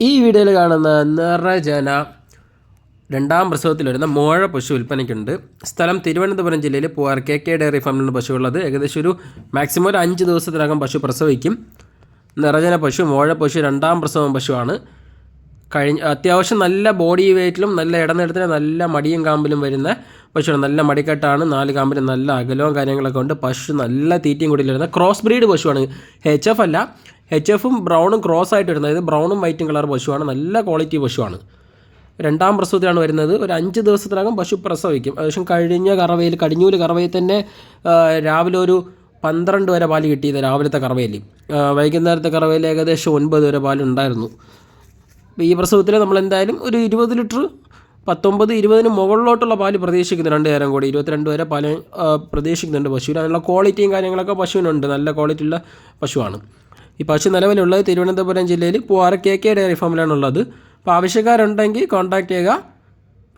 ഈ വീഡിയോയിൽ കാണുന്ന നിറജന രണ്ടാം പ്രസവത്തിൽ വരുന്ന മോഴ പശു വിൽപ്പനയ്ക്കുണ്ട്. സ്ഥലം തിരുവനന്തപുരം ജില്ലയിൽ പൂവാർ കെ കെ ഡയറി ഫാമിലാണ് പശുവുള്ളത്. ഏകദേശം ഒരു മാക്സിമം ഒരു അഞ്ച് ദിവസത്തിനകം പശു പ്രസവിക്കും. നിറജന പശു മോഴ പശു രണ്ടാം പ്രസവം പശുവാണ്. കഴിഞ്ഞ അത്യാവശ്യം നല്ല ബോഡി വെയ്റ്റിലും നല്ല ഇടനേരത്തിന് നല്ല മടിയും കാമ്പിലും വരുന്ന പശുവാണ്. നല്ല മടിക്കെട്ടാണ് നാല് കാമ്പിലും നല്ല അകലവും കാര്യങ്ങളൊക്കെ ഉണ്ട്. പശു നല്ല തീറ്റയും കൂടി വരുന്ന ക്രോസ് ബ്രീഡ് പശുവാണ്. എച്ച് എഫ് അല്ല എച്ച് എഫും ബ്രൗണും ക്രോസ് ആയിട്ട് വരുന്നത്. അതായത് ബ്രൗണും വൈറ്റും കളർ പശുവാണ്. നല്ല ക്വാളിറ്റി പശുവാണ്. രണ്ടാം പ്രസവത്തിലാണ് വരുന്നത്. ഒരു അഞ്ച് ദിവസത്തിനകം പശു പ്രസവിക്കും. ഏകദേശം കഴിഞ്ഞ കറവയിൽ കടിഞ്ഞൂൽ കറവയിൽ തന്നെ രാവിലെ ഒരു പന്ത്രണ്ട് വരെ പാൽ കിട്ടിയത് രാവിലത്തെ കറവയിൽ. വൈകുന്നേരത്തെ കറവയിൽ ഏകദേശം ഒൻപത് വരെ പാലുണ്ടായിരുന്നു ഈ പ്രസവത്തിൽ നമ്മൾ എന്തായാലും ഒരു ഇരുപത് ലിറ്റർ പത്തൊമ്പത് ഇരുപതിന് മുകളിലോട്ടുള്ള പാൽ പ്രതീക്ഷിക്കുന്നു രണ്ട് നേരം കൂടി. ഇരുപത്തിരണ്ട് വരെ പാൽ പ്രതീക്ഷിക്കുന്നുണ്ട് പശുവിന്. അതിനുള്ള ക്വാളിറ്റിയും കാര്യങ്ങളൊക്കെ പശുവിനുണ്ട്. നല്ല ക്വാളിറ്റിയുള്ള പശുവാണ്. ഈ പശു നിലവിലുള്ളത് തിരുവനന്തപുരം ജില്ലയിൽ പൂവാറ കെ കെ ഡയറി ഫാമിലാണുള്ളത്. അപ്പോൾ ആവശ്യക്കാരുണ്ടെങ്കിൽ കോൺടാക്ട് ചെയ്യുക.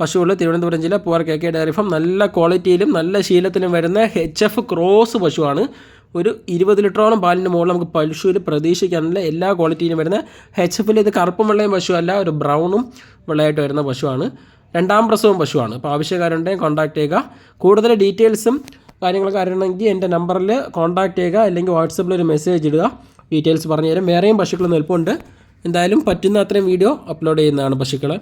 പശുവുള്ള തിരുവനന്തപുരം ജില്ല Poovar K K dairy farm. നല്ല ക്വാളിറ്റിയിലും നല്ല ശീലത്തിലും വരുന്ന എച്ച് എഫ് ക്രോസ് പശുവാണ്. ഒരു ഇരുപത് ലിറ്ററോളം പാലിന്റെ മുകളിൽ നമുക്ക് പശുവിൽ പ്രതീക്ഷിക്കാനുള്ള എല്ലാ ക്വാളിറ്റിയിലും വരുന്ന എച്ച് എഫിൽ ഇത് കറുപ്പും വെള്ളയും പശുവല്ല ഒരു ബ്രൗണും വെള്ളയായിട്ട് വരുന്ന പശുവാണ്. രണ്ടാം പ്രസവം പശുവാണ്. അപ്പോൾ ആവശ്യക്കാരുണ്ടെങ്കിൽ കോൺടാക്ട് ചെയ്യുക. കൂടുതൽ ഡീറ്റെയിൽസും കാര്യങ്ങളൊക്കെ അറിയണമെങ്കിൽ എന്റെ നമ്പറിൽ കോൺടാക്ട് ചെയ്യുക അല്ലെങ്കിൽ വാട്സപ്പിൽ ഒരു മെസ്സേജ് ഇടുക. ഡീറ്റെയിൽസ് പറഞ്ഞു തരാം വേറെയും പശുക്കൾ നിൽപ്പുണ്ട് എന്തായാലും പറ്റുന്ന അത്രയും വീഡിയോ അപ്ലോഡ് ചെയ്യുന്നതാണ് പശുക്കളെ.